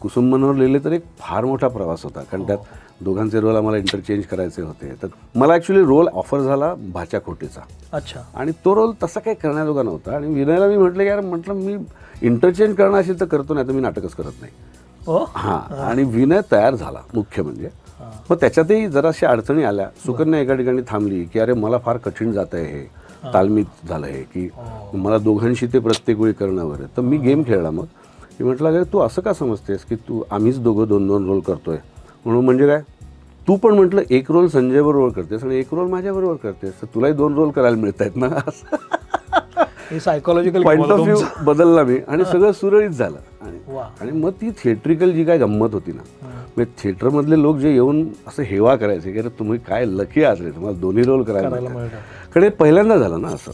कुसुम मनोहर लिहिले तर एक फार मोठा प्रवास होता. कारण त्यात दोघांचे रोल आम्हाला इंटरचेंज करायचे होते. तर मला ॲक्च्युली रोल ऑफर झाला भाच्या खोटीचा. अच्छा. आणि तो रोल तसा काही करण्याजोगा नव्हता. आणि विनयला मी म्हटलं यार म्हटलं मी इंटरचेंज करणं असेल तर करतो नाही तर मी नाटकच करत नाही. हो. हां. आणि विनय तयार झाला मुख्य म्हणजे. मग त्याच्यातही जराशा अडचणी आल्या. सुकन्या एका ठिकाणी थांबली की अरे मला फार कठीण जात आहे हे. तालमीत झालं आहे की मला दोघांशी ते प्रत्येक वेळी करणं वगैरे. तर मी गेम खेळला मग. मी म्हटलं अरे तू असं का समजतेस की तू आम्हीच दोघं दोन दोन रोल करतोय? म्हणून म्हणजे काय तू पण म्हटलं एक रोल संजय बरोबर करतेस आणि एक रोल माझ्याबरोबर करतेस तर तुलाही दोन रोल करायला मिळत आहेत ना असं हे सायकोलॉजिकल पॉईंट ऑफ व्ह्यू बदलला मी आणि सगळं सुरळीत झालं. आणि मग ती थिएट्रिकल जी काय गंमत होती ना म्हणजे थिएटरमधले लोक जे येऊन असं हेवा करायचे की अरे तुम्ही काय लकी आज रे तुम्हाला दोन्ही रोल करायला कारण हे पहिल्यांदा झालं ना असं.